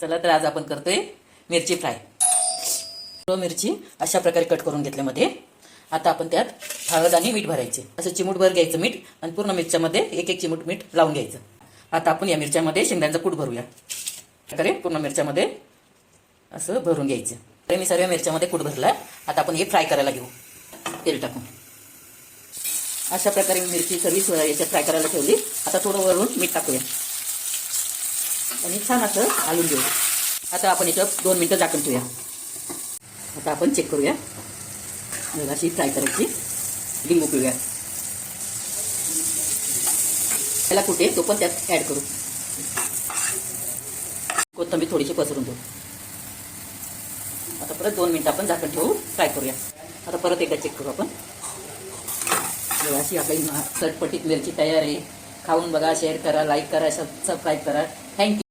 चला तर आज आपण करतोय मिरची फ्राय. तो मिरची अशा प्रकारे कट करून घेतल्यामध्ये आता आपण त्यात हळद आणि मीठ भरायचे. असं चिमूटभर घ्यायचं मीठ आणि पूर्ण मिरच्यामध्ये एक एक चिमूट मीठ लावून घ्यायचं. आता आपण या मिरच्यामध्ये शेंगदाण्याचं कूट भरूया. प्रकारे पूर्ण मिरच्यामध्ये असं भरून घ्यायचं. तर मी सर्व मिरच्यामध्ये कूट भरला. आता आपण हे फ्राय करायला घेऊ. तेल टाकून. अशा प्रकारे मी मिरची सर्व याच्यात फ्राय करायला ठेवली. आता थोडं वरून मीठ टाकूया. आणि छान असं घालून घेऊ. आता आपण याच्यावर दोन मिनटं झाकून ठेवूया. आता आपण चेक करूया. अशी फ्राय करायची. लिंबू पिळूया. त्याला कुठे? तो पण त्यात ॲड करू. कोथंबीर थोडीशी पसरून घेऊ आता परत दोन मिनटं आपण झाकण ठेवू फ्राय करूया. आता परत एकदा चेक करू आपण. अशी आपली चटपटीत मिरची तयार आहे. खाऊन बघा शेअर करा लाईक करा सबस्क्राईब करा. थँक्यू